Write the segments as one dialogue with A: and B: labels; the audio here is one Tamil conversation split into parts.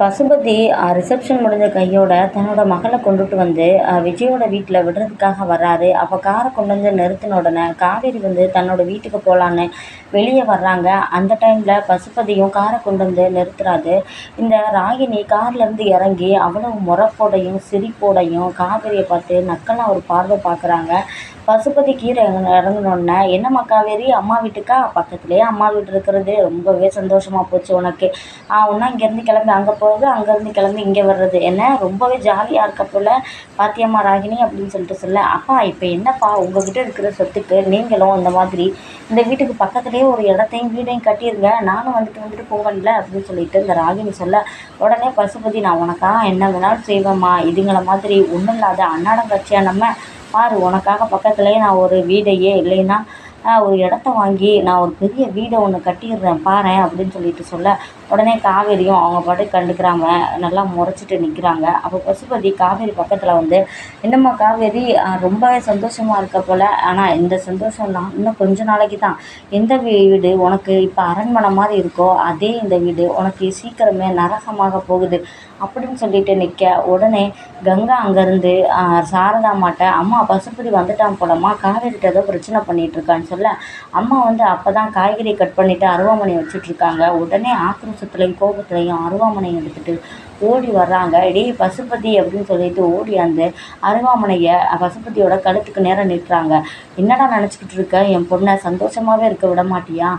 A: பசுபதி ரிசப்ஷன் முடிஞ்ச கையோட தன்னோட மகளை கொண்டுட்டு வந்து விஜயோட வீட்டில் விடுறதுக்காக வர்றாரு. அப்போ காரை கொண்டு வந்து நிறுத்தின உடனே காவேரி வந்து தன்னோட வீட்டுக்கு போகலான்னு வெளியே வர்றாங்க. அந்த டைமில் பசுபதியும் காரை கொண்டு வந்து நிறுத்துறாரு. இந்த ராகினி கார்லேருந்து இறங்கி அவ்வளவு முறப்போடையும் சிரிப்போடையும் காவேரியை பார்த்து நக்கலாக ஒரு பார்வை பார்க்குறாங்க. பசுபதி கீரை இறங்க இறங்குனோடனே என்னம்மா காவேரி அம்மா வீட்டுக்கா? பக்கத்துலேயே அம்மா வீடு இருக்கிறது. ரொம்பவே சந்தோஷமாக போச்சு உனக்கு. ஒன்றா இங்கேருந்து கிளம்பி அங்கே போகிறது அங்கேருந்து கிளம்பி இங்கே வர்றது. என்ன? ரொம்பவே ஜாலியாக இருக்க போல். பாத்தியம்மா ராகினி அப்படின்னு சொல்லிட்டு சொல்ல. அப்பா இப்போ என்னப்பா உங்ககிட்ட இருக்கிற சொத்துக்கு நீங்களும் இந்த மாதிரி இந்த வீட்டுக்கு பக்கத்துலேயே ஒரு இடத்தையும் வீடையும் கட்டியிருங்க நானும் வந்துட்டு வந்துட்டு போவேன்ல அப்படின்னு சொல்லிட்டு இந்த ராகினி சொல்ல. உடனே பசுபதி நான் உனக்கா என்ன வேணாலும் செய்வேம்மா. இதுங்களை மாதிரி ஒன்றும் இல்லாத அன்னாடம் கட்சியாக நம்ம பாரு உனக்காக பக்கத்துலேயே நான் ஒரு வீடையே இல்லைன்னா ஒரு இடத்த வாங்கி நான் ஒரு பெரிய வீடை ஒன்று கட்டிடுறேன் பாரேன் அப்படின்னு சொல்லிட்டு சொல்ல உடனே காவேரியும் அவங்க பாட்டுக்கு கண்டுக்கிறாம நல்லா முறைச்சிட்டு நிற்கிறாங்க அப்போ பசுபதி காவேரி பக்கத்தில் வந்து என்னம்மா காவேரி ரொம்பவே சந்தோஷமாக இருக்க போல். ஆனால் இந்த சந்தோஷம்லாம் இன்னும் கொஞ்ச நாளைக்கு தான். எந்த வீடு உனக்கு இப்போ அரண்மனை மாதிரி இருக்கோ அதே இந்த வீடு உனக்கு சீக்கிரமே நரகமாக போகுது. அப்படின்னு சொல்லிட்டு நிற்க உடனே கங்கா அங்கேருந்து சாரதா அம்மாட்ட அம்மா பசுபதி வந்துட்டான் போலம்மா. காவேரிட்ட ஏதோ பிரச்சனை பண்ணிகிட்டு இருக்கான்னு சொல்ல. அம்மா வந்து அப்போ தான் காய்கறி கட் பண்ணிவிட்டு அருவாமனை வச்சுட்ருக்காங்க உடனே ஆக்ரோஷத்துலேயும் கோபத்துலையும் அருவாமனை எடுத்துகிட்டு ஓடி வர்றாங்க. டேய் பசுபதி அப்படின்னு சொல்லிட்டு ஓடி அந்த அருவாமனையை பசுபதியோட கழுத்துக்கு நேரம் நிற்கிறாங்க என்னடா நினச்சிக்கிட்டு இருக்க? என் பொண்ணை சந்தோஷமாகவே இருக்க விட மாட்டியா?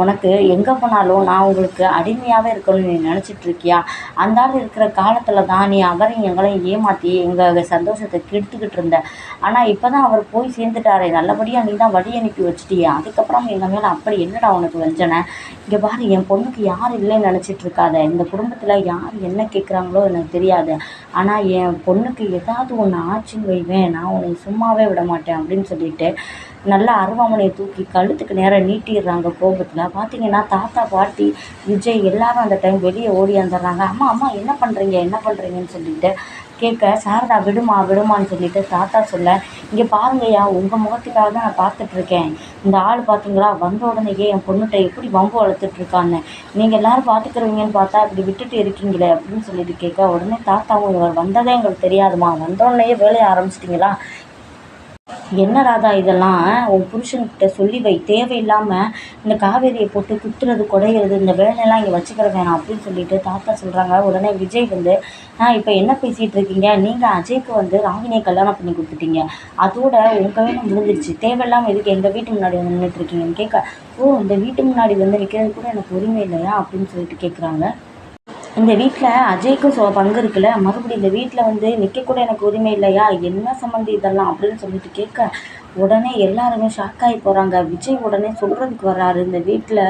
A: உனக்கு எங்கே போனாலும் நான் உங்களுக்கு அடிமையாகவே இருக்கணும்னு நீ நினச்சிட்ருக்கியா அந்த ஆள் இருக்கிற காலத்தில் தான் நீ அவரையும் எங்களையும் ஏமாற்றி எங்கள் சந்தோஷத்தை கெடுத்துக்கிட்டு இருந்த. ஆனால் இப்போ தான் அவர் போய் சேர்ந்துட்டாரே. நல்லபடியாக நீ தான் வழி அனுப்பி வச்சுட்டியா. அதுக்கப்புறம் எங்கள் மேலே அப்படி என்னடா உனக்கு வஞ்சனை? இங்கே பாரு என் பொண்ணுக்கு யார் இல்லைன்னு நினச்சிட்டு இருக்காத. இந்த குடும்பத்தில் யார் என்ன என்ன கேட்குறாங்களோ எனக்கு தெரியாது. ஆனால் என் பொண்ணுக்கு ஏதாவது ஒன்று ஆச்சுன்னு வைவேன் நான் உன்னை சும்மாவே விட மாட்டேன் அப்படின்னு சொல்லிட்டு நல்லா அருவாமனையை தூக்கி கழுத்துக்கு நேராக நீட்டிடுறாங்க கோபத்தில். பார்த்தீங்கன்னா தாத்தா பாட்டி விஜய் எல்லாரும் அந்த டைம் வெளியே ஓடி வந்துடுறாங்க. அம்மா அம்மா என்ன பண்ணுறீங்க என்ன பண்ணுறீங்கன்னு சொல்லிட்டு கேட்க சாரதா விடுமா விடுமான்னு சொல்லிட்டு தாத்தா சொல்ல இங்கே பாருங்கய்யா உங்கள் முகத்துக்காக தான் நான் பார்த்துட்ருக்கேன். இந்த ஆள் பார்த்தீங்களா வந்த உடனேயே என் பொண்ணுகிட்ட எப்படி வம்பு வளர்த்துட்ருக்கான்னு. நீங்கள் எல்லோரும் பார்த்துக்குறீங்கன்னு பார்த்தா இப்படி விட்டுட்டு இருக்கீங்களே அப்படின்னு சொல்லிட்டு கேட்க உடனே தாத்தாவும் இவர் வந்ததே எங்களுக்கு தெரியாதுமா. வந்தோடனேயே வேலையை ஆரம்பிச்சிட்டிங்களா? என்ன ராதா இதெல்லாம்? உன் புருஷன்கிட்ட சொல்லி வை. தேவையில்லாமல் இந்த காவேரியை போட்டு குத்துறது குடையிறது இந்த வேலையெல்லாம் இங்கே வச்சுக்கிற வேணாம் அப்படின்னு சொல்லிட்டு தாத்தா சொல்கிறாங்க உடனே விஜய் வந்து இப்போ என்ன பேசிகிட்டு இருக்கீங்க? நீங்கள் அஜய்க்கு வந்து ராகினியை கல்யாணம் பண்ணி கொடுத்துட்டீங்க. அதோட உங்கள் வேணும் முடிஞ்சிருச்சு. தேவையில்லாமல் எதுக்கு எங்கள் வீட்டு முன்னாடி வந்து நின்றுட்டுருக்கீங்கன்னு கேட்க ஓ இந்த வீட்டு முன்னாடி வந்து நிற்கிறது கூட எனக்கு உரிமை இல்லையா? அப்படின்னு சொல்லிட்டு கேட்குறாங்க இந்த வீட்டில் அஜய்க்கும் சொ பங்கு இருக்குல்ல? மறுபடியும் இந்த வீட்டில் வந்து நிற்கக்கூட எனக்கு உரிமை இல்லையா? என்ன சம்மந்தி இதெல்லாம் அப்படின்னு சொல்லிட்டு கேட்க உடனே எல்லாருமே ஷாக் ஆகி போகிறாங்க விஜய் உடனே சொல்கிறதுக்கு வர்றாரு இந்த வீட்டில்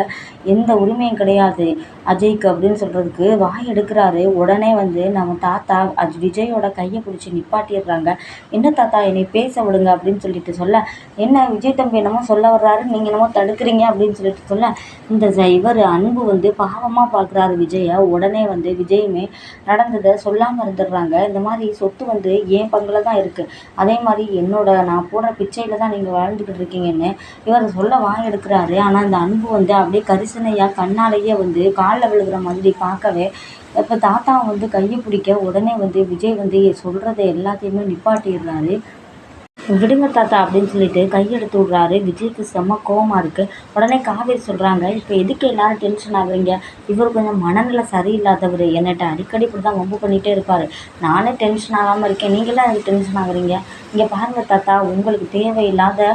A: எந்த உரிமையும் கிடையாது. அஜய்க்கு அப்படின்னு சொல்கிறதுக்கு வாய் எடுக்கிறாரு. உடனே வந்து நம்ம தாத்தா அஜ் விஜயோட கையை பிடிச்சி நிப்பாட்டிடுறாங்க. என்ன தாத்தா என்னை பேச விடுங்க அப்படின்னு சொல்லிட்டு சொல்ல என்ன விஜய் தம்பி என்னமோ சொல்ல வர்றாரு நீங்கள் என்னமோ தடுக்கிறீங்க அப்படின்னு சொல்லிட்டு சொல்ல இந்த இவர் அன்பு வந்து பாவமாக பார்க்குறாரு விஜயை. உடனே வந்து விஜயுமே நடந்ததை சொல்லாமல் இருந்துடுறாங்க. இந்த மாதிரி சொத்து வந்து என் பங்கில் தான் இருக்குது அதே மாதிரி என்னோட நான் போடுற பிச்சை பிச்சையில் தான் நீங்கள் வாழ்ந்துக்கிட்டு இருக்கீங்கன்னு இவர் சொல்ல வாய் எடுக்கிறாரு. ஆனால் அந்த அன்பு வந்து அப்படியே கரிசனையாக கண்ணாலேயே வந்து காலில் விழுகிற மாதிரி பார்க்கவே இப்போ தாத்தா வந்து கையை பிடிக்க உடனே வந்து விஜய் வந்து சொல்கிறத எல்லாத்தையுமே நிப்பாட்டிடுறாரு. விடுங்க தாத்தா அப்படின்னு சொல்லிட்டு கையெடுத்து விட்றாரு. விஜய்க்கு செம்ம கோவமாக இருக்குது உடனே காவேரி சொல்கிறாங்க இப்போ எதுக்கு எல்லாரும் டென்ஷன் ஆகுறீங்க? இவர் கொஞ்சம் மனநிலை சரியில்லாதவர். என்னட்ட அடிக்கடி இப்படி தான் வம்பு பண்ணிகிட்டே இருப்பார். நானே டென்ஷன் ஆகாமல் இருக்கேன். நீங்களாம் எனக்கு டென்ஷன் ஆகுறீங்க? இங்கே பாருங்கள் தாத்தா உங்களுக்கு தேவையில்லாத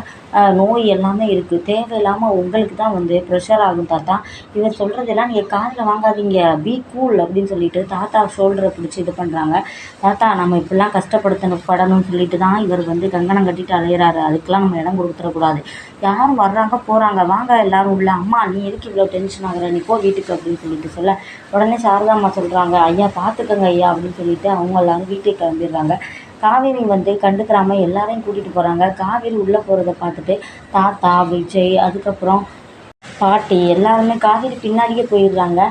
A: நோய் எல்லாமே இருக்குது தேவையில்லாமல் உங்களுக்கு தான் வந்து ப்ரெஷர் ஆகும் தாத்தா. இவர் சொல்கிறதெல்லாம் நீங்கள் காதில் வாங்காதீங்க. பி கூல் அப்படின்னு சொல்லிட்டு தாத்தா ஷோல்டரை பிடிச்சி இது பண்ணுறாங்க தாத்தா நம்ம இப்படிலாம் கஷ்டப்படுத்தணும் படணும்னு சொல்லிட்டு தான் இவர் வந்து கங்கணம் கட்டிட்டு அலையிறாரு. அதுக்கெலாம் நம்ம இடம் கொடுத்துடக்கூடாது. யாரும் வர்றாங்க போகிறாங்க வாங்க எல்லாரும் உள்ள. அம்மா நீ எதுக்கு இவ்வளோ டென்ஷன் ஆகுற? நீ போ வீட்டுக்கு அப்படின்னு சொல்லிட்டு சொல்ல. உடனே சாரதாம்மா சொல்கிறாங்க ஐயா பார்த்துக்கங்க ஐயா அப்படின்னு சொல்லிட்டு அவங்க எல்லாரும் வீட்டுக்கு கிளம்பிடுறாங்க. காவேரி வந்து கண்டுக்கிறாம எல்லாரையும் கூட்டிகிட்டு போகிறாங்க காவேரி உள்ளே போகிறத பார்த்துட்டு தாத்தா விஜய் அதுக்கப்புறம் பாட்டி எல்லாருமே காவேரி பின்னாடியே போயிடுறாங்க.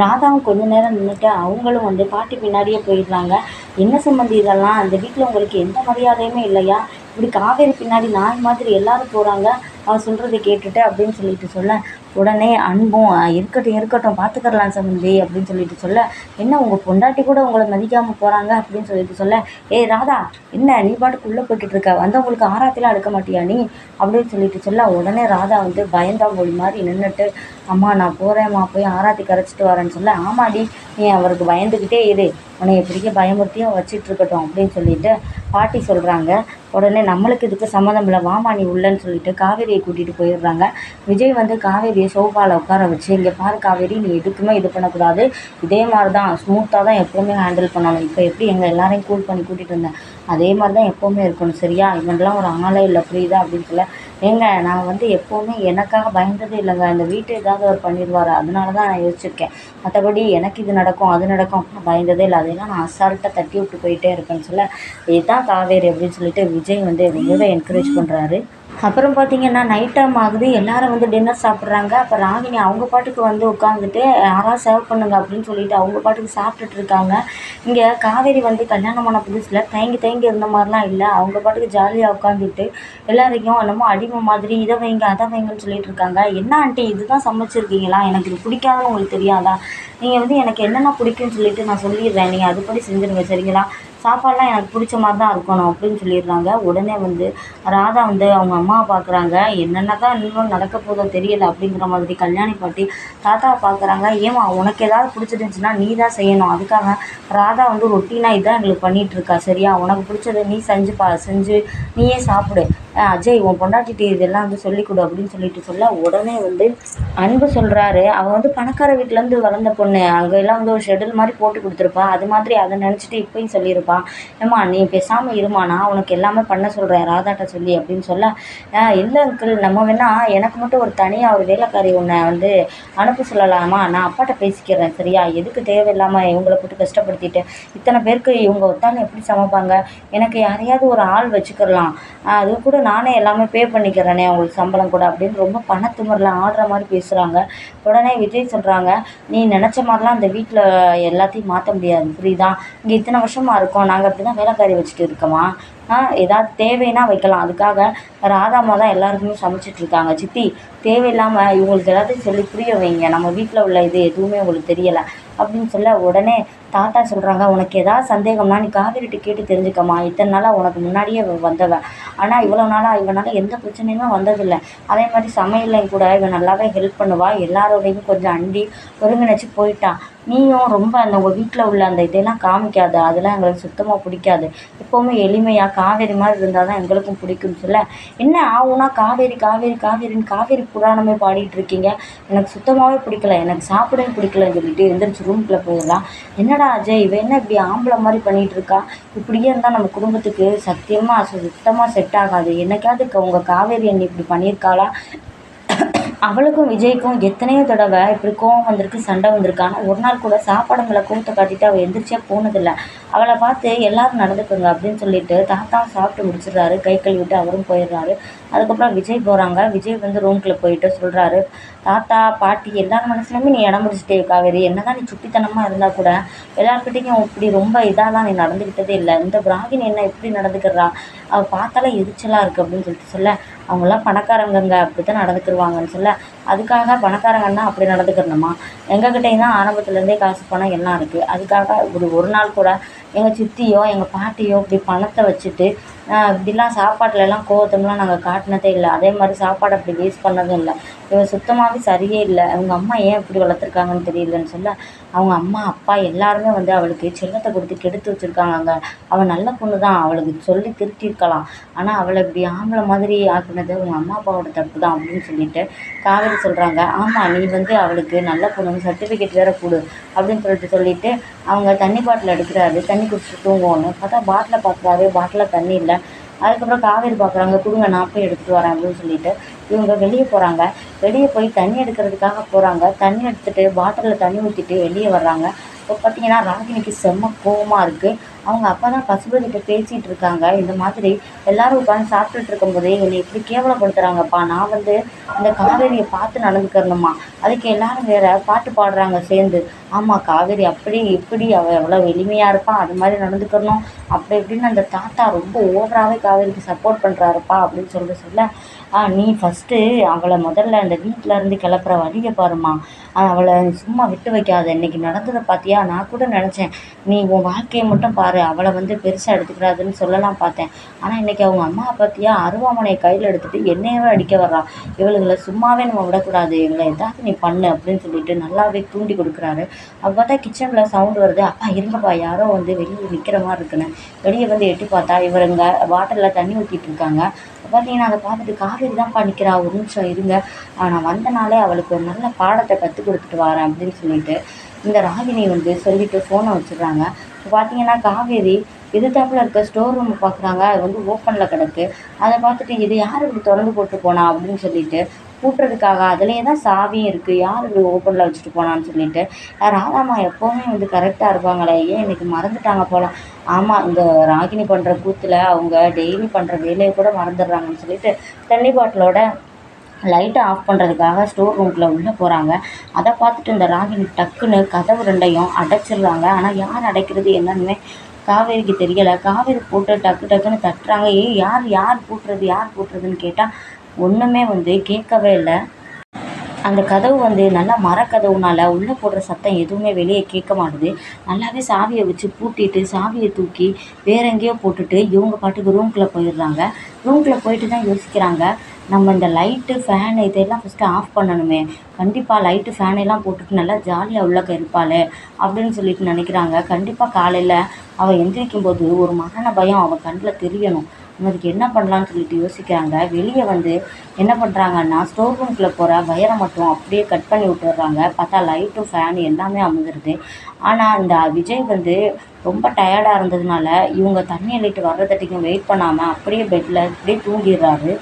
A: ராதாவும் கொஞ்ச நேரம் நின்றுட்டு அவங்களும் வந்து பாட்டி பின்னாடியே போயிடுறாங்க. என்ன சம்மந்தி இதெல்லாம்? அந்த வீட்டில் உங்களுக்கு எந்த மரியாதையுமே இல்லையா? இப்படி காவேரி பின்னாடி நாய் மாதிரி எல்லாரும் போகிறாங்க அவள் சொல்கிறத கேட்டுட்டு அப்படின்னு சொல்லிட்டு சொல்ல உடனே அன்பும் இருக்கட்டும் இருக்கட்டும் பார்த்துக்கரலாம் சம்மந்தி அப்படின்னு சொல்லிட்டு சொல்ல என்ன உங்கள் பொண்டாட்டி கூட உங்களை மதிக்காமல் போகிறாங்க அப்படின்னு சொல்லிட்டு சொல்ல ஏய் ராதா என்ன நீ பாட்டுக்கு உள்ளே போய்கிட்டு இருக்க? வந்தவங்களுக்கு ஆராத்திலாம் எடுக்க மாட்டியா நீ? அப்படின்னு சொல்லிட்டு சொல்ல உடனே ராதா வந்து பயந்தாங்கோழி மாதிரி நின்றுட்டு அம்மா நான் போகிறேம்மா போய் ஆராத்தி கரைச்சிட்டு வரேன்னு சொல்ல ஆமாடி நீ அவருக்கு பயந்துக்கிட்டே இரு. உன்னை எப்படிக்கே பயமுறுத்தியும் வச்சிட்டு இருக்கட்டும் அப்படின்னு சொல்லிட்டு பாட்டி சொல்கிறாங்க உடனே நம்மளுக்கு இதுக்கு சம்மந்தம் இல்லை வாமா நீ உள்ளன்னு சொல்லிட்டு காவேரியை கூட்டிகிட்டு போயிடுறாங்க. விஜய் வந்து காவேரியை சோஃபாவில் உட்கார வச்சு இங்கே பாரு காவேரி நீ எதுக்குமே இது பண்ணக்கூடாது. இதே மாதிரி தான் ஸ்மூத்தாக தான் எப்போவுமே ஹேண்டில் பண்ணணும். இப்போ எப்படி எங்கள் எல்லாரையும் கூல் பண்ணி கூட்டிகிட்டு வந்தேன் அதே மாதிரி தான் எப்போவுமே இருக்கணும் சரியா? இவன்லாம் ஒரு ஆளே இல்லை புரியுதா? அப்படின்னு சொல்ல ஏங்க நான் வந்து எப்போவுமே எனக்காக பயந்ததே இல்லைங்க. இந்த வீட்டை ஏதாவது அவர் பண்ணிடுவார். அதனால தான் நான் யோசிச்சிருக்கேன். மற்றபடி எனக்கு இது நடக்கும் அது நடக்கும். அப்படின்னு பயந்ததே இல்லை. அதெல்லாம் நான் அசால்ட்டாக தட்டி விட்டு போயிட்டே இருக்கேன்னு சொல்ல இதுதான் காவேரி அப்படின்னு சொல்லிட்டு விஜய் வந்து ரொம்பவே என்கரேஜ் பண்ணுறாரு அப்புறம் பார்த்தீங்கன்னா நைட் டைம் ஆகுது. எல்லாரும் வந்து டின்னர் சாப்பிட்றாங்க. அப்போ ராகினி அவங்க பாட்டுக்கு வந்து உட்காந்துட்டு யாராவது சர்வ் பண்ணுங்க அப்படின்னு சொல்லிட்டு அவங்க பாட்டுக்கு சாப்பிட்டுட்டு இருக்காங்க. இங்கே காவேரி வந்து கல்யாணமான புதுசில் தயங்கி தயங்கி இருந்த மாதிரிலாம் இல்லை. அவங்க பாட்டுக்கு ஜாலியாக உட்காந்துட்டு எல்லாரையும் என்னமோ அடிமை மாதிரி இதை வைங்க அதை வைங்கன்னு சொல்லிட்டு இருக்காங்க. என்ன ஆண்டி இதுதான் சமைச்சிருக்கீங்களா? எனக்கு இது பிடிக்காதுன்னு உங்களுக்கு தெரியாதா? நீங்கள் வந்து எனக்கு என்னென்ன பிடிக்கும்னு சொல்லிட்டு நான் சொல்லிடுறேன். நீங்கள் அதுபடி செஞ்சுருங்க சரிங்களா? சாப்பாடுலாம் எனக்கு பிடிச்ச மாதிரி தான் இருக்கணும் அப்படின்னு சொல்லிடுறாங்க உடனே வந்து ராதா வந்து அவங்க அம்மாவை பார்க்குறாங்க. என்னென்ன தான் இன்னும் நடக்க போதோ தெரியலை அப்படிங்கிற மாதிரி கல்யாணி பாட்டி தாத்தாவை பார்க்குறாங்க. ஏம்மா உனக்கு ஏதாவது பிடிச்சிருந்துச்சின்னா நீ தான் செய்யணும். அதுக்காக ராதா வந்து ரொட்டீனாக இதான் எங்களுக்கு பண்ணிகிட்ருக்கா சரியா? உனக்கு பிடிச்சத நீ செஞ்சு பா செஞ்சு நீயே சாப்பிடு. அஜய் உன் பொண்டாட்டிட்டு இதெல்லாம் வந்து சொல்லிக் கொடு அப்படின்னு சொல்லிட்டு சொல்ல உடனே வந்து அன்பு சொல்கிறாரு அவள் வந்து பணக்கார வீட்டிலேருந்து வளர்ந்த பொண்ணு. அங்கே எல்லாம் வந்து ஒரு ஷெட்யூல் மாதிரி போட்டு கொடுத்துருப்பா. அது மாதிரி அதை நினச்சிட்டு இப்போயும் சொல்லியிருப்பான் ஏம்மா நீ பேசாமல் இருமா நான் உனக்கு எல்லாமே பண்ண சொல்கிறேன் ராதாட்ட சொல்லி அப்படின்னு சொல்ல இல்லை அங்கிள் நம்ம வேணா எனக்கு மட்டும் ஒரு தனியாக ஒரு வேலைக்காரி உன்னை வந்து அனுப்ப சொல்லலாமா? நான் அப்பாட்ட பேசிக்கிறேன் சரியா? எதுக்கு தேவையில்லாமல் இவங்களை போட்டு கஷ்டப்படுத்திட்டு இத்தனை பேருக்கு இவங்க ஒத்தாலும் எப்படி சமைப்பாங்க? எனக்கு யாரையாவது ஒரு ஆள் வச்சுக்கிறலாம். அது கூட நானே எல்லாமே பே பண்ணிக்கிறேனே அவங்களுக்கு சம்பளம் கூட அப்படின்னு ரொம்ப பணத்திமிரில் ஆடுற மாதிரி பேசுகிறாங்க உடனே விஜய் சொல்கிறாங்க நீ நினச்ச மாதிரிலாம் அந்த வீட்டில் எல்லாத்தையும் மாற்ற முடியாது புரியுதா? இங்கே இத்தனை வருஷமாக இருக்கும் நாங்கள் அப்படி தான் வேலைக்காரி வச்சுட்டு இருக்கோமா? ஏதாவது தேவைன்னா வைக்கலாம். அதுக்காக ராதாம்மா தான் எல்லாருக்குமே சமைச்சிட்ருக்காங்க சித்தி தேவையில்லாமல் இவங்களுக்கு எல்லாத்தையும் சொல்லி புரிய வைங்க. நம்ம வீட்டில் உள்ள இது எதுவுமே உங்களுக்கு தெரியலை. அப்படின்னு சொல்ல உடனே தாத்தா சொல்கிறாங்க உனக்கு ஏதாவது சந்தேகம்னா நீ காவிரிட்டு கேட்டு தெரிஞ்சுக்கம்மா. இத்தனை நாளாக உனக்கு முன்னாடியே வந்தவன் ஆனால் இவ்வளோ நாளாக இவனால் எந்த பிரச்சனையுமே வந்ததில்லை. அதே மாதிரி சமையலையும் கூட இவன் நல்லாவே ஹெல்ப் பண்ணுவாள் எல்லாரோடையும் கொஞ்சம் அண்டி ஒருங்கிணைச்சி போயிட்டான் நீயும் ரொம்ப அந்த உங்கள் வீட்டில் உள்ள அந்த இதெல்லாம் காமிக்காத. அதெல்லாம் எங்களுக்கு சுத்தமாக பிடிக்காது. எப்போவுமே எளிமையாக காவேரி மாதிரி இருந்தால் தான் எங்களுக்கும் பிடிக்கும்னு சொல்ல. என்ன ஆகும்னா காவேரி காவேரி காவேரின்னு காவேரி புராணமே பாடிட்டு இருக்கீங்க. எனக்கு சுத்தமாகவே பிடிக்கல. எனக்கு சாப்பிடவே பிடிக்கலன்னு சொல்லிட்டு எந்திரிச்சு ரூம்குள்ளே போயிடலாம். என்னடா அஜய் இவன் என்ன இப்படி ஆம்பளை மாதிரி பண்ணிகிட்டு இருக்கா? இப்படியே இருந்தால் நம்ம குடும்பத்துக்கு சத்தியமாக சுத்தமாக செட் ஆகாது. என்னைக்காவது உங்கள் காவேரி அண்ணி இப்படி பண்ணியிருக்காளா? அவளுக்கும் விஜய்க்கும் எத்தனையோ தடவை இப்படி கோவம் வந்திருக்கு சண்டை வந்திருக்கு. ஆனால் ஒரு நாள் கூட சாப்பாடு மேலே கோவத்தை காட்டிட்டு அவள் எந்திரிச்சே போனதில்லை. அவளை பார்த்து எல்லாரும் நடந்துக்குங்க அப்படின்னு சொல்லிட்டு தாத்தாவும் சாப்பிட்டு முடிச்சிடுறாரு. கை கழுவிட்டு அவரும் போயிடுறாரு. அதுக்கப்புறம் விஜய் போகிறாங்க விஜய் வந்து ரூம்குள்ளே போயிட்டு சொல்கிறாரு தாத்தா பாட்டி எல்லார் மனசுலையுமே நீ இடம் முடிச்சிட்டே காவேரி. என்ன தான் நீ சுட்டித்தனமாக இருந்தால் கூட எல்லாருக்கிட்டையும் இப்படி ரொம்ப இதாகலாம் நீ நடந்துக்கிட்டதே இல்லை. இந்த பிராகின் என்ன இப்படி நடந்துக்கிறா? அவள் பார்த்தாலே எரிச்சலாக இருக்குது அப்படின்னு சொல்லிட்டு சொல்ல அவங்களாம் பணக்காரங்கங்க அப்படி தான் நடந்துக்கிருவாங்கன்னு சொல்ல அதுக்காக பணக்காரங்கன்னா அப்படி நடந்துக்கிறணுமா எங்கக்கிட்டேயும் தான் ஆரம்பத்துலேருந்தே காசு பணம் எல்லாம் இருக்குது அதுக்காக ஒரு ஒரு நாள் கூட எங்கள் சித்தியோ எங்கள் பாட்டியோ இப்படி பணத்தை வச்சுட்டு இப்படிலாம் சாப்பாட்டிலலாம் கோவத்தம்லாம் நாங்கள் காட்டினதே இல்லை. அதே மாதிரி சாப்பாடு அப்படி வேஸ்ட் பண்ணதும் இல்லை. இவன் சுத்தமாகவே சரியே இல்லை. அவங்க அம்மா ஏன் இப்படி வளர்த்துருக்காங்கன்னு தெரியலன்னு சொல்ல அவங்க அம்மா அப்பா எல்லாருமே வந்து அவளுக்கு செல்லத்தை கொடுத்து கெடுத்து வச்சுருக்காங்க அவள் நல்ல பொண்ணு தான் அவளுக்கு சொல்லி திருத்தியிருக்கலாம் ஆனால் அவளை இப்படி ஆம்பளை மாதிரி ஆக்குனது உங்கள் அம்மா அப்பாவோட தப்பு தான் அப்படின்னு சொல்லிட்டு காவேரி சொல்கிறாங்க ஆமாம் நீ வந்து அவளுக்கு நல்ல பொண்ணு சர்டிஃபிகேட் வேறு கொடு அப்படின்னு சொல்லிட்டு சொல்லிட்டு அவங்க தண்ணி பாட்டில் எடுக்கிறாரு. தண்ணி குடிச்சிட்டு தூங்குவோன்னு பார்த்தா பாட்டிலை பார்க்குறாரு. பாட்டிலில் தண்ணி இல்லை. அதுக்கப்புறம் காவேரி பார்க்குறாங்க கொடுங்க நான் போய் எடுத்துகிட்டு வரேன் அப்படின்னு சொல்லிட்டு இவங்க வெளியே போகிறாங்க வெளியே போய் தண்ணி எடுக்கிறதுக்காக போகிறாங்க தண்ணி எடுத்துகிட்டு பாட்டிலில் தண்ணி ஊற்றிட்டு வெளியே வர்றாங்க. இப்போ பார்த்தீங்கன்னா ராகினிக்கு செம்ம கோவமாக இருக்குது அவங்க அப்பா தான் பசுபதிக்கிட்ட பேசிகிட்டு இருக்காங்க. இந்த மாதிரி எல்லாரும் உட்காந்து சாப்பிட்டுட்டு இருக்கும்போதே என்னை இப்படி கேவலப்படுத்துகிறாங்கப்பா நான் வந்து இந்த காவேரியை பார்த்து நடந்துக்கிறணுமா? அதுக்கு எல்லாரும் வேற பாட்டு பாடுறாங்க சேர்ந்து. ஆமாம் காவேரி அப்படி இப்படி அவள் எவ்வளோ எளிமையாக இருப்பான் அது மாதிரி நடந்துக்கிறணும். அப்படி இப்படின்னு அந்த தாத்தா ரொம்ப ஓவராகவே காவேரிக்கு சப்போர்ட் பண்ணுறாருப்பா அப்படின்னு சொல்லிட்டு சொல்ல ஆ நீ ஃபஸ்ட்டு அவளை முதல்ல இந்த வீட்டில் இருந்து கிளப்புற வழியை பாரும்மா. அவளை சும்மா விட்டு வைக்காத. இன்றைக்கி நடந்ததை பார்த்தியா? நான் கூட நினச்சேன். நீ உன் வாழ்க்கையை மட்டும் பாரு. அவளை வந்து பெருசாக எடுத்துக்கிறாதுன்னு சொல்லலாம் பார்த்தேன். ஆனால் இன்றைக்கி அவங்க அம்மாவை பார்த்தியா அருவாமனையை கையில் எடுத்துகிட்டு என்னையவே அடிக்க வர்றா. இவளுகளை சும்மாவே நம்ம விடக்கூடாது. இவளை எதாவது நீ பண்ணு அப்படின்னு சொல்லிட்டு நல்லாவே தூண்டி கொடுக்குறாரு. அப்போ பார்த்தா கிச்சனில் சவுண்டு வருது. அப்பா இருங்கப்பா யாரோ வந்து வெளியே நிற்கிற மாதிரி இருக்குன்னு. வெளியே வந்து எட்டி பார்த்தா இவருங்க வாட்டரில் தண்ணி ஊற்றிட்டு இருக்காங்க. பார்த்தீங்கன்னா அதை பார்த்துட்டு காவேரி தான்ப்பா பண்ணிக்கிறா ஒரு நிமிஷம் இருங்க. நான் வந்தனாலே அவளுக்கு ஒரு நல்ல பாடத்தை கற்றுக் கொடுத்துட்டு வரேன் அப்படின்னு சொல்லிட்டு இந்த ராகினி வந்து சொல்லிட்டு ஃபோனை வச்சிடுறாங்க. இப்போ பார்த்தீங்கன்னா காவேரி எதிர்த்தாப்புல இருக்க ஸ்டோர் ரூம் பார்க்குறாங்க அது வந்து ஓப்பனில் கிடக்கு. அதை பார்த்துட்டு இது யார் இப்படி திறந்து போட்டு போனா அப்படின்னு சொல்லிட்டு கூட்டுறதுக்காக அதுலேயே தான் சாவியும் இருக்குது யார் இப்படி ஓப்பனில் வச்சுட்டு போனான்னு சொல்லிட்டு. ராதாமா எப்போவுமே வந்து கரெக்டாக இருப்பாங்களே. ஏன் இன்றைக்கி மறந்துட்டாங்க போல? ஆமாம் இந்த ராகினி பண்ணுற கூத்தில் அவங்க டெய்லி பண்ணுற வேலையை கூட மறந்துடுறாங்கன்னு சொல்லிட்டு தண்ணி பாட்டிலோட லைட்டை ஆஃப் பண்ணுறதுக்காக ஸ்டோர் ரூம்குள்ளே உள்ளே போகிறாங்க அதை பார்த்துட்டு இந்த ராகினி டக்குன்னு கதவு ரெண்டையும் அடைச்சிடுறாங்க. ஆனால் யார் அடைக்கிறது என்னன்னு காவேரிக்கு தெரியலை. காவேரி போட்டு டக்கு டக்குன்னு தட்டுறாங்க. ஏய் யார் யார் போட்டுறது யார் போட்டுறதுன்னு கேட்டால் ஒன்றுமே வந்து கேட்கவே இல்லை. அந்த கதவு வந்து நல்லா மரக்கதவுனால உள்ளே போடுற சத்தம் எதுவுமே வெளியே கேட்க மாட்டுது. நல்லாவே சாவியை வச்சு பூட்டிட்டு சாவியை தூக்கி வேற எங்கேயோ போட்டுட்டு இவங்க பாட்டுக்கு ரூம்குள்ளே போயிடுறாங்க. ரூம்குள்ளே போயிட்டு தான் யோசிக்கிறாங்க. நம்ம இந்த லைட்டு ஃபேனு இதெல்லாம் ஃபஸ்ட்டு ஆஃப் பண்ணணுமே. கண்டிப்பாக லைட்டு ஃபேன் எல்லாம் போட்டுட்டு நல்லா ஜாலியாக உள்ளக்க இருப்பாளே அப்படின்னு சொல்லிட்டு நினைக்கிறாங்க. கண்டிப்பாக காலையில் அவள் எந்திரிக்கும் போது ஒரு மரண பயம் அவள் கண்ணில் தெரியணும். அதுக்கு என்ன பண்ணலான்னு சொல்லிட்டு யோசிக்கிறாங்க. வெளியே வந்து என்ன பண்ணுறாங்கன்னா ஸ்டோர் ரூம்குள்ளே போகிற வயரை மட்டும் அப்படியே கட் பண்ணி விட்டுடுறாங்க பார்த்தா லைட்டும் ஃபேன் எல்லாமே அமைஞ்சிருது ஆனால் இந்த விஜய் வந்து ரொம்ப டயர்டாக இருந்ததுனால இவங்க தண்ணி அள்ளிட்டு வர்றதட்டிக்கும் வெயிட் பண்ணாமல் அப்படியே பெட்டில் அப்படியே தூங்கிடுறாரு.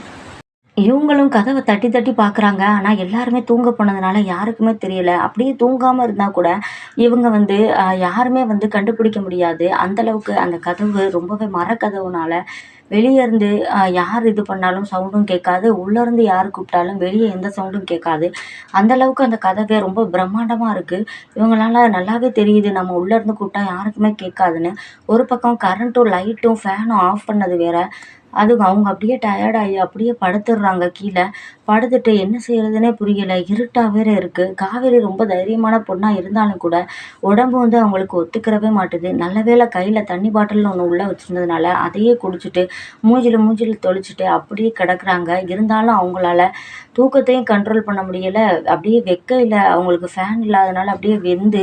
A: இவங்களும் கதவை தட்டி தட்டி பார்க்குறாங்க ஆனால் எல்லாருமே தூங்க போனதுனால யாருக்குமே தெரியல. அப்படியே தூங்காமல் இருந்தால் கூட இவங்க வந்து யாருமே வந்து கண்டுபிடிக்க முடியாது. அந்தளவுக்கு அந்த கதவு ரொம்பவே மரக்கதவுனால வெளியே இருந்து யார் இது பண்ணாலும் சவுண்டும் கேட்காது. உள்ளேருந்து யார் கூப்பிட்டாலும் வெளியே எந்த சவுண்டும் கேட்காது. அந்தளவுக்கு அந்த கதவே ரொம்ப பிரம்மாண்டமாக இருக்குது இவங்களால நல்லாவே தெரியுது. நம்ம உள்ளேருந்து கூப்பிட்டா யாருக்குமே கேட்காதுன்னு. ஒரு பக்கம் கரண்ட்டும் லைட்டும் ஃபேனும் ஆஃப் பண்ணது வேற. அதுங்க அவங்க அப்படியே டயர்டாகி அப்படியே படுத்துடுறாங்க கீழே. படுத்துட்டு என்ன செய்கிறதுனே புரியலை. இருட்டாக வேற இருக்குது காவேரி ரொம்ப தைரியமான பொண்ணாக இருந்தாலும் கூட உடம்பு வந்து அவங்களுக்கு ஒத்துக்கிறவே மாட்டுது. நல்ல வேளை கையில் தண்ணி பாட்டில் ஒன்று உள்ளே வச்சுருந்ததுனால அதையே குடிச்சிட்டு மூஞ்சில் மூஞ்சில் தொளிச்சிட்டு அப்படியே கிடக்குறாங்க. இருந்தாலும் அவங்களால தூக்கத்தையும் கண்ட்ரோல் பண்ண முடியலை. அப்படியே வெக்கையில் அவங்களுக்கு ஃபேன் இல்லாதனால அப்படியே வெந்து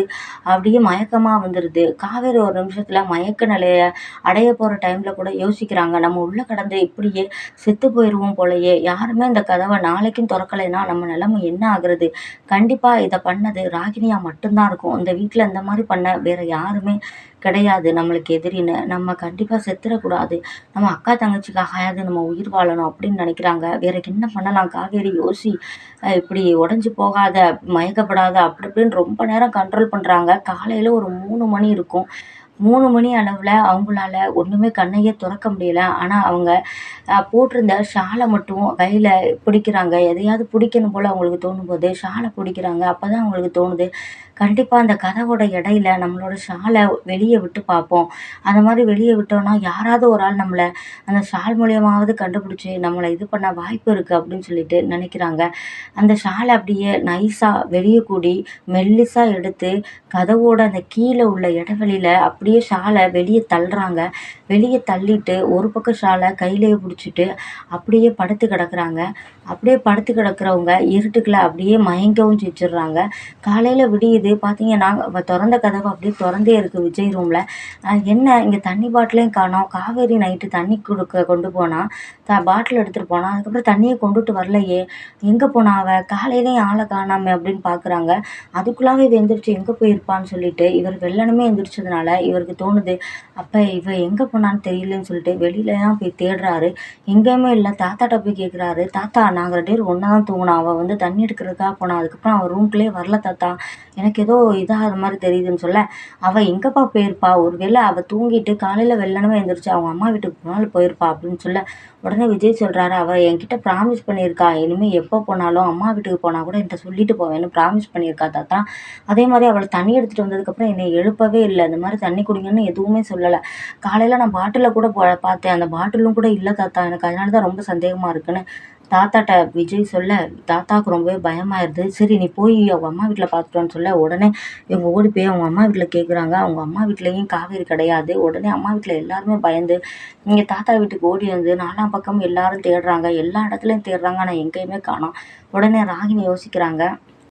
A: அப்படியே மயக்கமாக வந்துடுது காவேரி ஒரு நிமிஷத்தில் மயக்க நிலையை அடைய போகிற டைமில் கூட யோசிக்கிறாங்க. நம்ம உள்ளே கடந்து இப்படியே செத்து போயிடுவோம் போலயே. யாருமே இந்த கதவை நாளைக்கும் திறக்கலைன்னா நம்ம நிலைமை என்ன ஆகுறது? கண்டிப்பாக இதை பண்ணது ராகினியாக மட்டும்தான் இருக்கும். இந்த வீட்டில் இந்த மாதிரி பண்ண வேறு யாருமே கிடையாது. நம்மளுக்கு எதிரின்னு. நம்ம கண்டிப்பாக செத்துடக்கூடாது நம்ம அக்கா தங்கச்சிக்காகாயாவது நம்ம உயிர் வாழணும் அப்படின்னு நினைக்கிறாங்க. வேற என்ன பண்ணலாம்? காவேரி யோசி. இப்படி உடஞ்சி போகாத மயக்கப்படாத அப்படி இப்படின்னு ரொம்ப நேரம் கண்ட்ரோல் பண்ணுறாங்க காலையில் ஒரு மூணு மணி இருக்கும். மூணு மணி அளவில் அவங்களால ஒன்றுமே கண்ணையே திறக்க முடியல. ஆனால் அவங்க போட்டிருந்த ஷாலை மட்டும் கையில் பிடிக்கிறாங்க. எதையாவது பிடிக்கணும் போல் அவங்களுக்கு தோணும் போது ஷாலை பிடிக்கிறாங்க. அப்போ தான் அவங்களுக்கு தோணுது கண்டிப்பாக அந்த கதவோட இடையில நம்மளோட ஷாலை வெளியே விட்டு பார்ப்போம். அந்த மாதிரி வெளியே விட்டோம்னா யாராவது ஒரு ஆள் நம்மளை அந்த ஷால் மூலியமாவது கண்டுபிடிச்சி நம்மளை இது பண்ண வாய்ப்பு இருக்குது அப்படின்னு சொல்லிட்டு நினைக்கிறாங்க. அந்த ஷாலை அப்படியே நைஸாக வெளியே கூடி மெல்லிசாக எடுத்து கதவோட அந்த கீழே உள்ள இடைவெளியில் அப்படியே ஷாலை வெளியே தள்ளுறாங்க. வெளியே தள்ளிட்டு ஒரு பக்கம் ஷாலை கையிலேயே பிடிச்சிட்டு அப்படியே படுத்து கிடக்குறாங்க. அப்படியே படுத்து கிடக்குறவங்க இருட்டுக்களை அப்படியே மயங்கவும் செஞ்சிடுறாங்க காலையில் விடியுது பார்த்தீங்கன்னா திறந்த கதவு அப்படியே திறந்தே இருக்குது விஜய் ரூமில் என்ன இங்கே தண்ணி பாட்டிலையும் காணோம். காவேரி நைட்டு தண்ணி கொடுக்க கொண்டு போனால் த பாட்டில் எடுத்துகிட்டு போனால் அதுக்கப்புறம் தண்ணியை கொண்டுட்டு வரலையே. எங்கே போனா அவள் காலையிலையும் ஆளை காணாமே அப்படின்னு பார்க்குறாங்க அதுக்குள்ளாவே இவ எந்திரிச்சு எங்கே போயிருப்பான்னு சொல்லிட்டு இவர் வெள்ளனமே எந்திரிச்சதுனால இவருக்கு தோணுது அப்போ இவ எங்கே போனான்னு தெரியலன்னு சொல்லிட்டு வெளியிலலாம் போய் தேடுறாரு. எங்கேயுமே இல்லை. தாத்தாட்ட போய் கேட்குறாரு தாத்தா நாங்கள் ரெண்டு பேர் ஒன்றா தான் தூங்கினோம். அவள் வந்து தண்ணி எடுக்கிறதுக்காக போனால் அதுக்கப்புறம் அவள் ரூம்குள்ளேயே வரல தாத்தா. எனக்கு ஏதோ இதாகிற மாதிரி தெரியுதுன்னு சொல்ல அவள் எங்கேப்பா போயிருப்பா? ஒரு வேளை அவள் தூங்கிட்டு காலையில் வெள்ளனவே எழுந்திரிச்சு அவங்க அம்மா வீட்டுக்கு போனாலும் போயிருப்பா அப்படின்னு சொல்ல உடனே விஜய் சொல்கிறாரு அவள் என்கிட்ட ப்ராமிஸ் பண்ணியிருக்கா. இனிமேல் எப்போ போனாலும் அம்மா வீட்டுக்கு போனால் கூட என்கிட்ட சொல்லிட்டு போவேன்னு ப்ராமிஸ் பண்ணியிருக்கா தாத்தா. அதே மாதிரி அவளை தண்ணி எடுத்துகிட்டு வந்ததுக்கப்புறம் என்னை எழுப்பவே இல்லை. இந்த மாதிரி தண்ணி குடிங்கன்னு எதுவுமே சொல்லலை. காலையில் நான் பாட்டிலில் கூட போ பார்த்தேன். அந்த பாட்டிலும் கூட இல்லை தாத்தா. எனக்கு அதனால தான் ரொம்ப சந்தேகமாக இருக்குன்னு தாத்தாட்ட விஜய் சொல்ல தாத்தாவுக்கு ரொம்பவே பயமாயிருது. சரி நீ போய் அவங்க அம்மா வீட்டில் பார்த்துட்டோன்னு சொல்ல உடனே இவங்க ஓடி போய் அவங்க அம்மா வீட்டில் கேட்குறாங்க அவங்க அம்மா வீட்லேயும் காவேரி கிடையாது. உடனே அம்மா வீட்டில் எல்லாருமே பயந்து இங்கே தாத்தா வீட்டுக்கு ஓடி வந்து நாலாம் பக்கம் எல்லாரும் தேடுறாங்க. எல்லா இடத்துலையும் தேடுறாங்க. ஆனால் எங்கேயுமே காணோம். உடனே ராகினி யோசிக்கிறாங்க.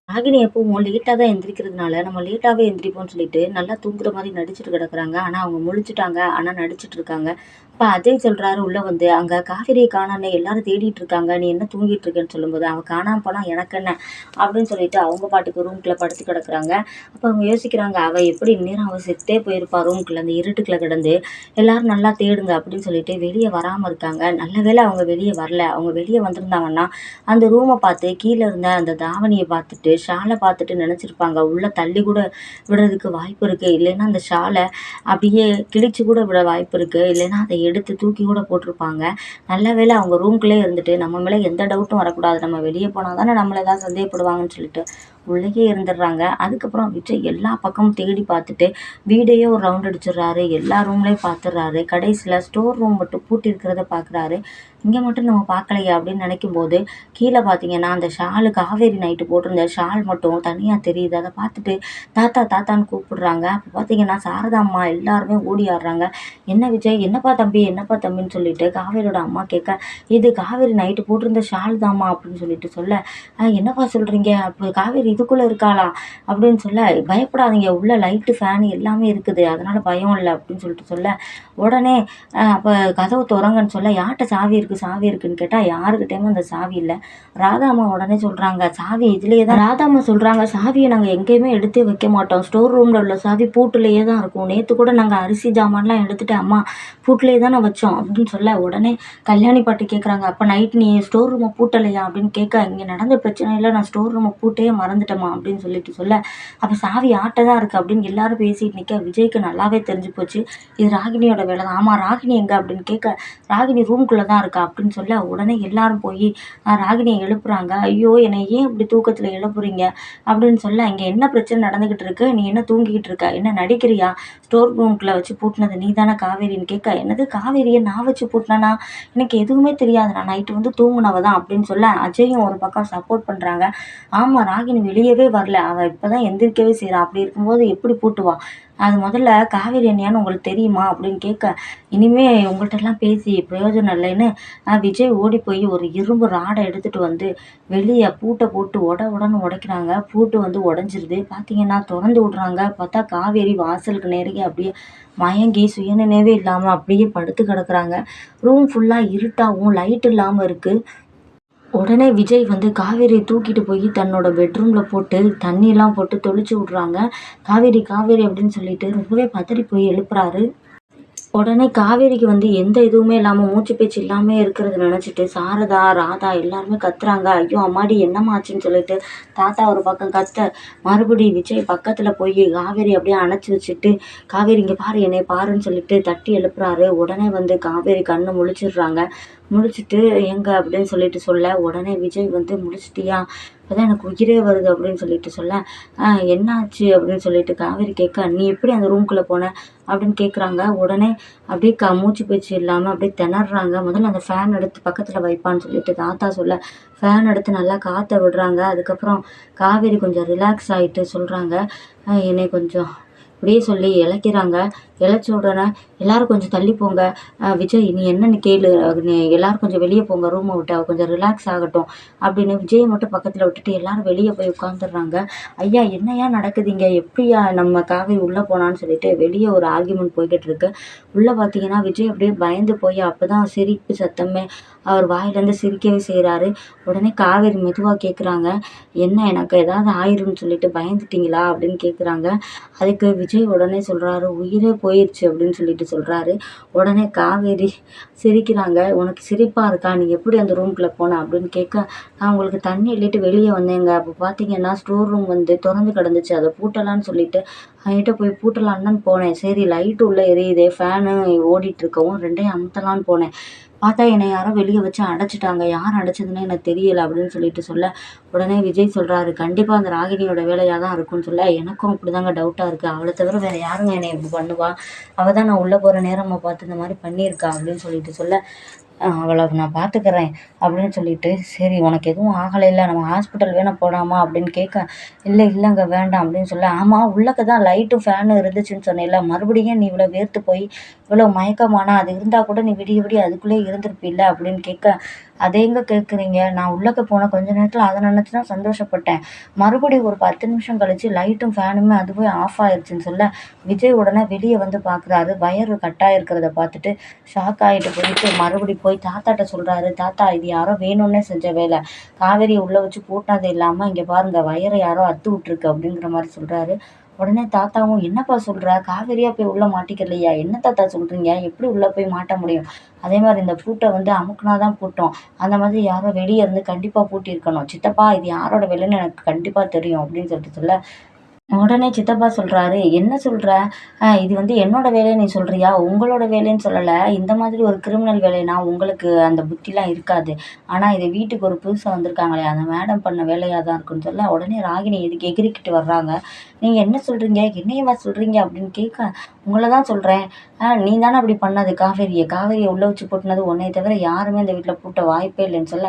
A: ராகினி எப்பவும் லேட்டாக தான் எந்திரிக்கிறதுனால நம்ம லேட்டாகவே எந்திரிப்போம்னு சொல்லிட்டு நல்லா தூங்குற மாதிரி நடிச்சிட்டு கிடக்குறாங்க. ஆனால் அவங்க முழிச்சிட்டாங்க. ஆனால் நடிச்சிட்டு இருக்காங்க. அப்போ அஜய் சொல்கிறாரு உள்ளே வந்து அங்கே காவேரியை காணான்னு எல்லாரும் தேடிட்டு இருக்காங்க நீ என்ன தூங்கிட்டு இருக்கேன்னு சொல்லும்போது அவன் காணாமல் போனால் எனக்கு என்ன? அப்படின்னு சொல்லிட்டு அவங்க பாட்டுக்கு ரூம்குள்ளே படுத்து கிடக்குறாங்க. அப்போ அவங்க யோசிக்கிறாங்க அவள் எப்படி நேரம் அவள் செத்தே போயிருப்பா ரூம்குள்ளே அந்த இருட்டுக்குள்ளே கிடந்து. எல்லாரும் நல்லா தேடுங்க அப்படின்னு சொல்லிட்டு வெளியே வராமல் இருக்காங்க. நல்ல வேளை அவங்க வெளியே வரல. அவங்க வெளியே வந்திருந்தாங்கன்னா அந்த ரூமை பார்த்து கீழே இருந்த அந்த தாவணியை பார்த்துட்டு ஷாலை பார்த்துட்டு நினச்சிருப்பாங்க. உள்ளே தள்ளி கூட விடுறதுக்கு வாய்ப்பு இருக்குது இல்லைன்னா அந்த ஷாலை அப்படியே கிழிச்சு கூட விட வாய்ப்பு இருக்குது இல்லைன்னா அதை எடுத்து தூக்கி கூட போட்டிருப்பாங்க. நல்ல வேளை அவங்க ரூம்குள்ளே இருந்துட்டு நம்ம மேலே எந்த டவுட்டும் வரக்கூடாது. நம்ம வெளியே போனால் தானே நம்மளை ஏதாவது சந்தேகப்படுவாங்கன்னு சொல்லிட்டு உள்ளேயே இருந்துடுறாங்க. அதுக்கப்புறம் விஜய் எல்லா பக்கமும் தேடி பார்த்துட்டு வீடையே ஒரு ரவுண்ட் அடிச்சிடுறாரு. எல்லா ரூம்லேயும் பார்த்துடுறாரு. கடைசியில் ஸ்டோர் ரூம் மட்டும் பூட்டி இருக்கிறத பார்க்குறாரு. இங்கே மட்டும் நம்ம பார்க்கலையா அப்படின்னு நினைக்கும் போது கீழே பார்த்தீங்கன்னா அந்த ஷாலு காவேரி நைட்டு போட்டிருந்த ஷால் மட்டும் தனியாக தெரியுது. அதை பார்த்துட்டு தாத்தா தாத்தான்னு கூப்பிடுறாங்க. அப்போ பார்த்தீங்கன்னா சாரதா அம்மா எல்லாருமே ஓடி ஆடுறாங்க. என்ன விஜய்? என்னப்பா தம்பி? என்னப்பா தம்பின்னு சொல்லிட்டு காவேரியோட அம்மா கேட்க இது காவேரி நைட்டு போட்டிருந்த ஷால் தாம்மா அப்படின்னு சொல்லிட்டு சொல்ல என்னப்பா சொல்கிறீங்க அப்போ காவேரி இதுக்குள்ளே இருக்காளா? அப்படின்னு சொல்ல பயப்படாதீங்க. உள்ள லைட்டு ஃபேன் எல்லாமே இருக்குது. அதனால் பயம் இல்லை. அப்படின்னு சொல்லிட்டு சொல்ல உடனே அப்போ கதவு திறங்கன்னு சொல்ல யார்கிட்ட சாவி இருக்குது சாவி இருக்குன்னு கேட்டால் யாருக்கிட்டேயுமே அந்த சாவி இல்லை. ராதாம்மா உடனே சொல்கிறாங்க சாவி இதுலேயே தான் ராதாம்மா சொல்கிறாங்க சாவியை நாங்கள் எங்கேயுமே எடுத்தே வைக்க மாட்டோம். ஸ்டோர் ரூமில் உள்ள சாவி பூட்டுலேயே தான் இருக்கும். நேற்று கூட நாங்கள் அரிசி ஜாமான்லாம் எடுத்துகிட்டு அம்மா பூட்டிலேயே தானே வச்சோம் அப்படின்னு சொல்ல உடனே கல்யாணி பாட்டு கேட்குறாங்க அப்போ நைட் நீ ஸ்டோர் ரூமை பூட்டலையா? அப்படின்னு கேட்க இங்கே நடந்த பிரச்சனையில் நான் ஸ்டோர் ரூமை பூட்டே மறந்துட்டேம்மா அப்படின்னு சொல்லிட்டு சொல்ல அப்போ சாவி ஆட்ட தான் இருக்குது அப்படின்னு எல்லாரும் பேசிட்டு நிற்க விஜய்க்கு நல்லாவே தெரிஞ்சு போச்சு. இது ராகினியோட வேலை தான் ஆமாம் ராகினி எங்கே? அப்படின்னு கேட்க ராகினி ரூம்குள்ளே தான் இருக்கா? அப்படின்னு சொல்ல உடனே எல்லாரும் போய் ராகினியை எழுப்புறாங்க. ஐயோ என்னை ஏன் இப்படி தூக்கத்தில் எழுப்புறீங்க? அப்படின்னு சொல்ல இங்கே என்ன பிரச்சனை நடந்துக்கிட்டு இருக்கு? நீ என்ன தூங்கிக்கிட்டு இருக்க? என்ன நடிக்கிறியா? ஸ்டோர் ரூம்குள்ளே வச்சு பூட்டினது நீ தானே காவேரின்னு கேட்க என்னது காவேரியை நான் வச்சு பூட்டினேன்னா எனக்கு எதுவுமே தெரியாது. நான் நைட்டு வந்து தூங்குனவ தான் அப்படின்னு சொல்ல அஜயும் ஒரு பக்கம் சப்போர்ட் பண்ணுறாங்க ஆமாம் ராகினி வெளியவே வரல. அவள் இப்போ தான் எந்திரிக்கவே செய்கிறா அப்படி இருக்கும்போது எப்படி பூட்டுவா? அது முதல்ல காவேரி அண்ணியான்னு உங்களுக்கு தெரியுமா? அப்படின்னு கேட்க இனிமே உங்கள்கிட்டலாம் பேசி பிரயோஜனம் இல்லைன்னு விஜய் ஓடி போய் ஒரு இரும்பு ராடை எடுத்துகிட்டு வந்து வெளியே பூட்டை போட்டு உட உடன்னு உடைக்கிறாங்க. பூட்டு வந்து உடஞ்சிருது. பார்த்தீங்கன்னா திறந்து விட்றாங்க. பார்த்தா காவேரி வாசலுக்கு நெருங்கி அப்படியே மயங்கி சுயநினைவே இல்லாமல் அப்படியே படுத்து கிடக்குறாங்க. ரூம் ஃபுல்லாக இருட்டாகவும் லைட் இல்லாமல் இருக்குது உடனே விஜய் வந்து காவேரியை தூக்கிட்டு போய் தன்னோட பெட்ரூமில் போட்டு தண்ணியெலாம் போட்டு தெளிச்சு விட்றாங்க. காவேரி காவேரி அப்படின்னு சொல்லிட்டு ரொம்பவே பதறி போய் எழுப்புறாரு. உடனே காவேரிக்கு வந்து எந்த இதுவுமே இல்லாமல் மூச்சு பேச்சு இல்லாமல் இருக்கிறத நினச்சிட்டு சாரதா ராதா எல்லாருமே கத்துறாங்க. ஐயோ அம்மாடி என்னமாச்சுன்னு சொல்லிட்டு தாத்தா ஒரு பக்கம் கத்த. மறுபடி விஜய் பக்கத்தில் போய் காவேரி அப்படியே அணைச்சி வச்சுட்டு காவேரி இங்கே பாரு என்னை பாருன்னு சொல்லிட்டு தட்டி எழுப்புறாரு. உடனே வந்து காவேரி கண்ணு முழிச்சிடுறாங்க. முழிச்சிட்டு எங்கே அப்படின்னு சொல்லிட்டு சொல்ல உடனே விஜய் வந்து முழிச்சிட்டியா இப்போதான் எனக்கு உயிரே வருது அப்படின்னு சொல்லிட்டு சொல்ல என்னாச்சு அப்படின்னு சொல்லிட்டு காவேரி கேட்க நீ எப்படி அந்த ரூம்குள்ளே போன? அப்படின்னு கேட்குறாங்க உடனே அப்படியே க மூச்சு பேச்சு இல்லாமல் அப்படியே திணறாங்க. முதல்ல அந்த ஃபேன் எடுத்து பக்கத்தில் வைப்பான்னு சொல்லிட்டு தாத்தா சொல்ல ஃபேன் எடுத்து நல்லா காற்ற விடுறாங்க. அதுக்கப்புறம் காவேரி கொஞ்சம் ரிலாக்ஸ் ஆகிட்டு சொல்கிறாங்க என்னை கொஞ்சம் இப்படியே சொல்லி இழைக்கிறாங்க. இளைச்ச உடனே எல்லோரும் கொஞ்சம் தள்ளி போங்க. விஜய் நீ என்னென்னு கேளு நீ எல்லோரும் கொஞ்சம் வெளியே போங்க ரூமை விட்டு அவள் கொஞ்சம் ரிலாக்ஸ் ஆகட்டும் அப்படின்னு விஜயை மட்டும் பக்கத்தில் விட்டுட்டு எல்லோரும் வெளியே போய் உட்காந்துடுறாங்க ஐயா என்னையா நடக்குதுங்க? எப்படியா நம்ம காவேரி உள்ளே போனான்னு சொல்லிட்டு வெளியே ஒரு ஆர்கியூமெண்ட் போய்கிட்டு இருக்கு. உள்ளே பார்த்தீங்கன்னா விஜய் அப்படியே பயந்து போய் அப்போ தான் சிரிப்பு சத்தமே அவர் வாயிலேருந்து சிரிக்கவே செய்கிறாரு உடனே காவேரி மெதுவாக கேட்குறாங்க என்ன எனக்கு ஏதாவது ஆயிரும்னு சொல்லிட்டு பயந்துட்டீங்களா? அப்படின்னு கேட்குறாங்க அதுக்கு விஜய் உடனே சொல்கிறாரு உயிரே போய் போயிடுச்சு அப்படின்னு சொல்லிட்டு சொல்கிறாரு உடனே காவேரி சிரிக்கிறாங்க. உனக்கு சிரிப்பாக இருக்கா? நீ எப்படி அந்த ரூம்குள்ளே போன? அப்படின்னு கேட்க நான் உங்களுக்கு தண்ணி இல்லிட்டு வெளியே வந்தேங்க. அப்போ பார்த்தீங்கன்னா ஸ்டோர் ரூம் வந்து திறந்து கிடந்துச்சு. அதை பூட்டலான்னு சொல்லிட்டு நைட்டை போய் பூட்டலான்னு போனேன். சரி லைட்டு உள்ளே எரியுதே ஃபேனு ஓடிட்டு இருக்கவும் ரெண்டையும் அமுத்தலான்னு போனேன். பார்த்தா என்னை யாரோ வெளியே வச்சு அடைச்சிட்டாங்க. யார் அடைச்சதுன்னு எனக்கு தெரியல அப்படின்னு சொல்லிட்டு சொல்ல. உடனே விஜய் சொல்கிறாரு கண்டிப்பாக அந்த ராகினியோட வேலையாக தான் இருக்கும்னு சொல்ல. எனக்கும் அப்படி தாங்க டவுட்டாக இருக்குது அவளை தவிர வேறு யாருங்க என்னை இப்படி பண்ணுவா? அவள் தான் நான் உள்ளே போகிற நேரமாக பார்த்து இந்த மாதிரி பண்ணியிருக்கா? அப்படின்னு சொல்லிட்டு சொல்ல. அவளை நான் பார்த்துக்கிறேன் அப்படின்னு சொல்லிட்டு சரி உனக்கு எதுவும் ஆகலைல்ல நம்ம ஹாஸ்பிட்டல் வேணால் போகலாமா அப்படின்னு கேட்க இல்லை இல்லைங்க வேண்டாம் அப்படின்னு சொல்ல ஆமாம் உள்ளக்க தான் லைட்டும் ஃபேனும் இருந்துச்சுன்னு சொன்னேல்ல மறுபடியும் நீ இவ்வளோ வேர்த்து போய் இவ்வளோ மயக்கமானா அது இருந்தால் கூட நீ விடிய விடிய அதுக்குள்ளேயே இருந்திருப்பில்ல அப்படின்னு கேட்க அதை எங்கே கேட்குறீங்க? நான் உள்ளக்க போன கொஞ்ச நேரத்தில் அதை நினச்சி தான் சந்தோஷப்பட்டேன். மறுபடியும் ஒரு பத்து நிமிஷம் கழித்து லைட்டும் ஃபேனுமே அதுவே ஆஃப் ஆயிடுச்சுன்னு சொல்ல விஜய் உடனே வெளியே வந்து பார்க்குறாரு வயர் கட்டாயிருக்கிறத பார்த்துட்டு ஷாக் ஆகிட்டு போயிட்டு மறுபடி போய் போய் தாத்தாட்ட சொல்கிறாரு தாத்தா இது யாரோ வேணும்னே செஞ்ச வேலை. காவேரியை உள்ளே வச்சு பூட்டினது இல்லாமல் இங்கே பாருங்கள் வயரை யாரோ அத்து விட்ருக்கு அப்படிங்கிற மாதிரி சொல்கிறாரு உடனே தாத்தாவும் என்னப்பா சொல்கிற காவேரியாக போய் உள்ளே மாட்டிக்கலையா என்ன தாத்தா சொல்கிறீங்க எப்படி உள்ளே போய் மாட்ட முடியும்? அதே மாதிரி இந்த பூட்டை வந்து அமுக்குனா தான் பூட்டோம். அந்த மாதிரி யாரோ வெளியே இருந்து கண்டிப்பாக பூட்டியிருக்கணும். சித்தப்பா இது யாரோட வேலைன்னு எனக்கு கண்டிப்பாக தெரியும் அப்படின்னு சொல்லிட்டு சொல்ல உடனே சித்தப்பா சொல்கிறாரு என்ன சொல்கிற இது வந்து என்னோட வேலைன்னு நீ சொல்கிறியா உங்களோட வேலைன்னு சொல்லலை. இந்த மாதிரி ஒரு கிரிமினல் வேலைனா உங்களுக்கு அந்த புத்திலாம் இருக்காது. ஆனால் இது வீட்டுக்கு ஒரு புதுசாக வந்திருக்காங்களே அந்த மேடம் பண்ண வேலையாக தான் இருக்குன்னு சொல்ல உடனே ராகினி இதுக்கு எகிரிக்கிட்டு வர்றாங்க. நீங்கள் என்ன சொல்கிறீங்க என்னையவா சொல்கிறீங்க அப்படின்னு கேட்க உங்களை தான் சொல்கிறேன் நீ தானே அப்படி பண்ணது? காவேரியை காவேரியை உள்ளே வச்சு போட்டினது உன்னை தவிர யாருமே இந்த வீட்டில் பூட்ட வாய்ப்பே இல்லைன்னு சொல்ல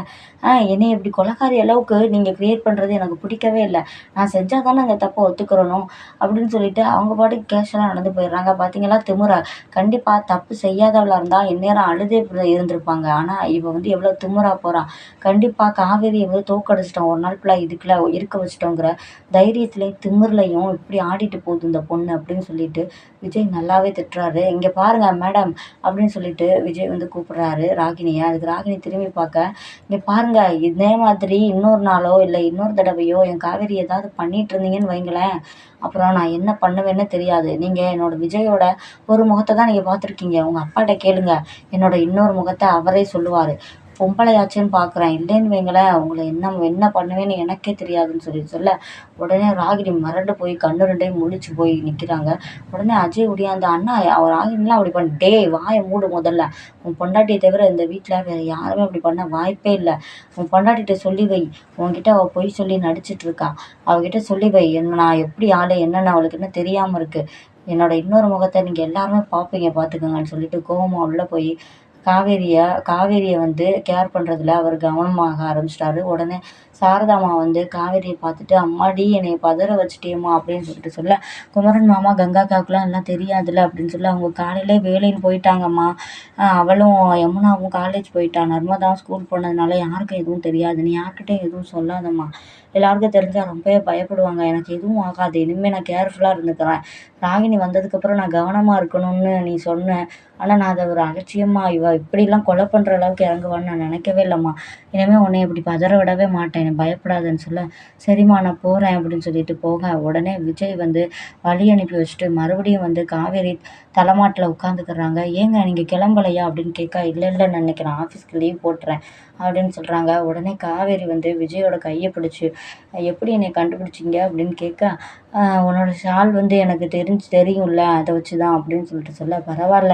A: என்னை இப்படி கொலக்காரி அளவுக்கு நீங்கள் க்ரியேட் பண்ணுறது எனக்கு பிடிக்கவே இல்லை. நான் செஞ்சால் தானே அந்த தப்பை ஒத்துக்கிறணும் அப்படின்னு சொல்லிட்டு அவங்க பாட்டுக்கு கேஷுவலாக நடந்து போயிடுறாங்க. பார்த்தீங்களா திமுறை கண்டிப்பாக தப்பு செய்யாதவளாக இருந்தால் இந்நேரம் அழுதே இருந்திருப்பாங்க. ஆனால் இவள் வந்து எவ்வளோ திமுறா போகிறான் கண்டிப்பாக காவேரியை வந்து தோக்கடிச்சிட்டோம். ஒரு நாள் ஃபுல்லாக இதுக்குள்ள இருக்க வச்சிட்டோங்கிற தைரியத்துலேயும் திமிர்லையும் இப்படி ஆடிட்டு போகுது இந்த பொண்ணு அப்படின்னு சொல்லிட்டு விஜய் நல்லாவே திட்டுறாரு. இங்கே பாருங்க மேடம் அப்படின்னு சொல்லிட்டு விஜய் வந்து கூப்பிடுறாரு ராகினியை அதுக்கு ராகினி திரும்பி பார்க்க இங்கே பாருங்க இதே மாதிரி இன்னொரு நாளோ இல்லை இன்னொரு தடவையோ என் காவேரி ஏதாவது பண்ணிட்டு இருந்தீங்கன்னு வைங்களேன். அப்புறம் நான் என்ன பண்ணுவேன்னு தெரியாது. நீங்கள் என்னோட விஜயோட ஒரு முகத்தை தான் நீங்கள் பார்த்துருக்கீங்க. உங்கள் அப்பாட்ட கேளுங்க. என்னோட இன்னொரு முகத்தை அவரே சொல்லுவார். பொம்பளையாச்சேன்னு பார்க்குறேன் இல்லைன்னு வைங்களேன் உங்களை என்ன என்ன பண்ணுவேன்னு எனக்கே தெரியாதுன்னு சொல்லி சொல்ல உடனே ராகினி மிரண்டு போய் கண்ணு ரெண்டையும் முழிச்சு போய் நிற்கிறாங்க உடனே அஜய் அந்த அண்ணா அவர் ராகினிலாம் அப்படி பண்ண டேய் வாயை மூடு முதல்ல. உன் பொண்டாட்டியை தவிர இந்த வீட்டில் வேறு யாருமே அப்படி பண்ண வாய்ப்பே இல்லை. உன் பொண்டாட்டிகிட்ட சொல்லி வை. உன்கிட்ட அவள் பொய் சொல்லி நடிச்சிட்டு இருக்கா. அவகிட்ட சொல்லி வை. என்ன நான் எப்படி ஆளு என்னென்னு அவளுக்கு என்ன தெரியாமல் இருக்குது என்னோட இன்னொரு முகத்தை நீங்கள் எல்லாருமே பார்ப்பீங்க பார்த்துக்கோங்கன்னு சொல்லிட்டு கோவமாக உள்ளே போய் காவேரியை காவேரியை வந்து கேர் பண்ணுறதுல அவர் கவனமாக ஆரம்பிச்சிட்டாரு. உடனே சாரதாமா வந்து காவேரியை பார்த்துட்டு அம்மாடி என்னை பதற வச்சுட்டேம்மா அப்படின்னு சொல்லிட்டு சொல்ல குமரன் மாமா கங்காக்காவுக்குலாம் எல்லாம் தெரியாதுல்ல அப்படின்னு சொல்லி அவங்க காலையிலே வேலைன்னு போயிட்டாங்கம்மா. அவளும் யமுனாவும் காலேஜ் போயிட்டா. நர்மதாவும் ஸ்கூல் போனதுனால யாருக்கும் எதுவும் தெரியாது. நீ யார்கிட்டையும் எதுவும் சொல்லாதம்மா. எல்லாருக்கும் தெரிஞ்சால் ரொம்பவே பயப்படுவாங்க. எனக்கு எதுவும் ஆகாது. இனிமேல் நான் கேர்ஃபுல்லாக இருந்துக்கிறேன் ராகினி வந்ததுக்கப்புறம் நான் கவனமாக இருக்கணும்னு நீ சொன்ன. ஆனால் நான் அதை ஒரு அலட்சியமாக இவ இப்படிலாம் கொலை பண்ணுற அளவுக்கு இறங்குவான்னு நான் நினைக்கவே இல்லைம்மா. இனிமேல் உன்னை இப்படி பதற விடவே மாட்டேன். என்னை பயப்படாதுன்னு சொல்ல. சரிம்மா நான் போகிறேன் அப்படின்னு சொல்லிட்டு போக. உடனே விஜய் வந்து வழி அனுப்பி வச்சுட்டு மறுபடியும் வந்து காவேரி தலைமாட்டில் உட்காந்துக்கிறாங்க ஏங்க நீங்கள் கிளம்பலையா அப்படின்னு கேட்க இல்லை இல்லை நான் நினைக்கிறேன் ஆஃபீஸ்க்கு லீவ் போட்டுறேன். அப்படின்னு சொல்கிறாங்க உடனே காவேரி வந்து விஜயோட கையை பிடிச்சி எப்படி என்னை கண்டுபிடிச்சிங்க? அப்படின்னு கேட்க உன்னோட ஷால் வந்து எனக்கு தெரிஞ்சு தெரியும்ல அதை வச்சு தான் அப்படின்னு சொல்லிட்டு சொல்ல பரவாயில்ல.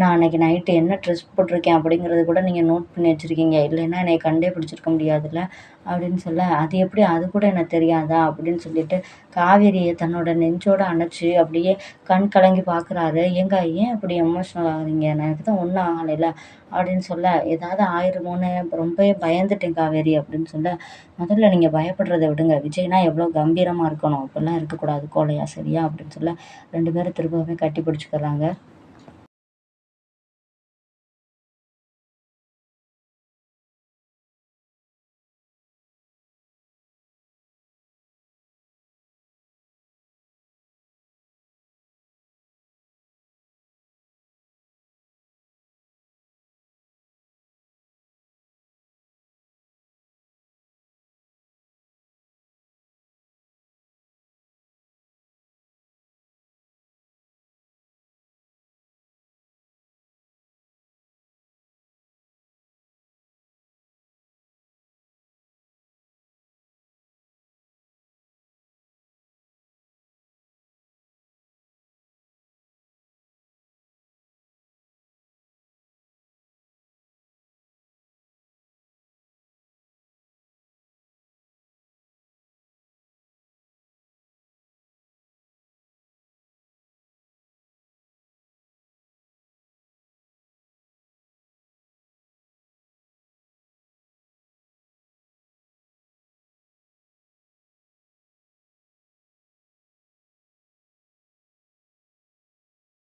A: நான் அன்றைக்கி நைட்டு என்ன ட்ரெஸ் போட்டிருக்கேன் அப்படிங்கிறத கூட நீங்கள் நோட் பண்ணி வச்சுருக்கீங்க. இல்லைன்னா என்னை கண்டே பிடிச்சிருக்க முடியாதுல்ல அப்படின்னு சொல்ல அது எப்படி அது கூட எனக்கு தெரியாதா அப்படின்னு சொல்லிட்டு காவேரியை தன்னோட நெஞ்சோட அணைச்சி அப்படியே கண் கலங்கி பார்க்குறாரு ஏங்க ஏன் இப்படி எமோஷ்னல் ஆகுறீங்க? எனக்கு தான் ஒன்றும் ஆகலைல அப்படின்னு சொல்ல ஏதாவது ஆயிரமோன்னு ரொம்பவே பயந்துட்டேன் காவேரி அப்படின்னு சொல்ல முதல்ல நீங்கள் பயப்படுறத விடுங்க. விஜய்னா எவ்வளோ கம்பீரமாக இருக்கணும் அப்படிலாம் இருக்கக்கூடாது கோலையா சரியா அப்படின்னு சொல்ல ரெண்டு பேரும் திரும்பவுமே கட்டி பிடிச்சிக்கிறாங்க.